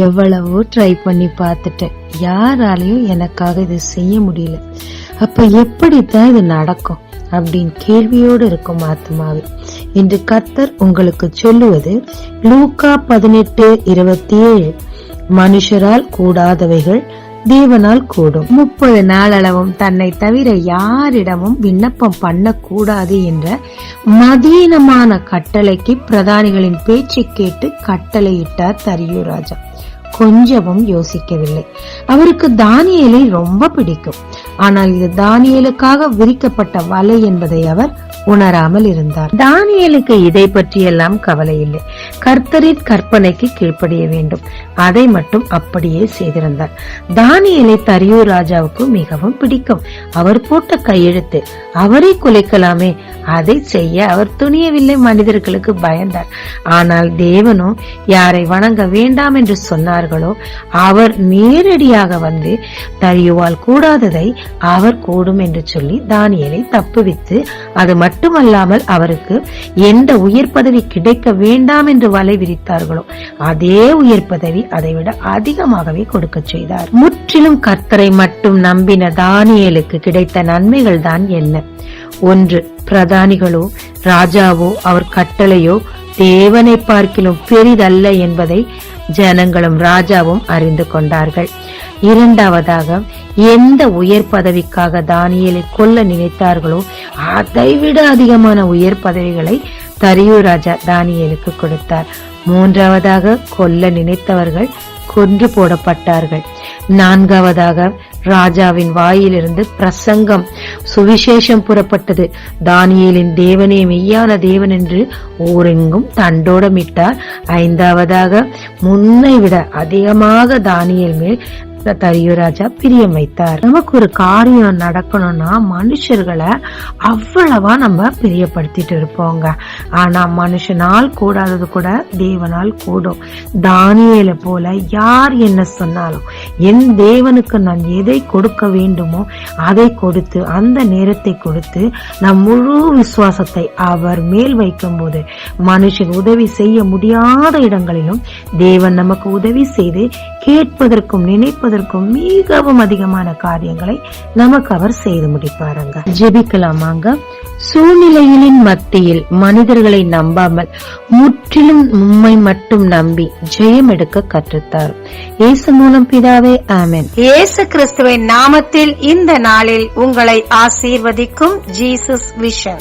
எவ்வளவோ ட்ரை பண்ணி பார்த்துட்டேன். யாராலையும் எனக்காக இதை செய்ய முடியல. அப்ப எப்படித்தான் இது நடக்கும் அப்படின்னு கேள்வியோடு இருக்கும் ஆத்மாவே. இன்று கர்த்தர் உங்களுக்கு சொல்லுவது லூக்கா பதினெட்டு இருபத்தி ஏழு மனுஷரால் கூடாதவைகள் தேவனால் கூடும். முப்பது நாளளவும் தன்னை தவிர யாரிடமும் விண்ணப்பம் பண்ணக்கூடாது என்ற மதீனமான கட்டளைக்கு பிரதானிகளின் பேச்சு கேட்டு கட்டளையிட்டார் தரியு ராஜா. கொஞ்சமும் யோசிக்கவில்லை. அவருக்கு தானியலை ரொம்ப பிடிக்கும். ஆனால் இது தானியலுக்காக விரிக்கப்பட்ட வலை என்பதை அவர் உணராமல் இருந்தார். தானியலுக்கு இதை பற்றியெல்லாம் கவலை இல்லை. கர்த்தரின் கற்பனைக்கு கீழ்ப்படிய வேண்டும். அதை மட்டும் அப்படியே செய்திருந்தார். தானியலை தரியூர் ராஜாவுக்கு மிகவும் பிடிக்கும். அவர் போட்ட கையெழுத்து அவரை குலைக்கலாமே அதை செய்ய அவர் துணியவில்லை மனிதர்களுக்கு பயந்தார். ஆனால் தேவனோ யாரை வணங்க வேண்டாம் என்று சொன்னார்களோ அவர் நேரடியாக வந்து தரியுவால் கூடாததை அவர் கூடும் என்று சொல்லி தானியலை தப்புவித்து அது மட்டும் மட்டுமல்லாமல் அவருக்கு எந்த உயர் பதவி கிடைக்க வேண்டாம் என்று வலை விரித்தார்களோ அதே உயர் பதவி அதைவிட அதிகமாகவே கொடுக்க செய்தார். முற்றிலும் கர்த்தரை மட்டும் நம்பின தானியலுக்கு கிடைத்த நன்மைகள் தான் என்ன? ஒன்று பிரதானிகளோ ராஜாவோ அவர் கட்டளையோ தேவனை பார்க்கிலும் பெரிதல்ல என்பதை ஜனங்களும் ராஜாவும் அறிந்து கொண்டார்கள். இரண்டாவதாக எந்த உயர் பதவிக்காக தானியலை கொல்ல நினைத்தார்களோ அதைவிட அதிகமான உயர் பதவிகளை தரியு ராஜா தானியலுக்கு கொடுத்தார். மூன்றாவதாக கொல்ல நினைத்தவர்கள் கொன்று போடப்பட்டார்கள். நான்காவதாக ராஜாவின் வாயிலிருந்து பிரசங்கம் சுவிசேஷம் புறப்பட்டது. தானியலின் தேவனே மெய்யான தேவன் என்று ஊரெங்கும் தண்டோடமிட்டார். ஐந்தாவதாக முன்னை விட அதிகமாக தானியல் மேல் தரியு ராஜா பிரியம் வைத்தார் நமக்கு ஒரு காரியம் நடக்கணும்னா மனுஷர்களை அவ்வளவா நம்ம பிரியப்படுத்திட்டு இருப்போங்க. ஆனா மனுஷனால் கூடாதது கூட தேவனால் கூடும். தானியல போல யார் என்ன சொன்னாலும் என் தேவனுக்கு நான் எதை கொடுக்க வேண்டுமோ அதை கொடுத்து அந்த நேரத்தை கொடுத்து நம் முழு விசுவாசத்தை அவர் மேல் வைக்கும் போது மனுஷன் உதவி செய்ய முடியாத இடங்களிலும் தேவன் நமக்கு உதவி செய்து கேட்பதற்கும் நினைப்பதற்கும் மிகவும் அதிகமான காரியங்களை நமக்கு அவர் செய்து முடிப்பாருங்க. ஜெபிக்கலாமாங்க? சூழ்நிலைகளின் மத்தியில் மனிதர்களை நம்பாமல் முற்றிலும் உம்மை மட்டும் நம்பி ஜெயம் எடுக்க கற்றுத்தார். இயேசு மூலம் பிதாவே ஆமென். இயேசு கிறிஸ்துவின் நாமத்தில் இந்த நாளில் உங்களை ஆசீர்வதிக்கும் ஜீசஸ் விஷன்.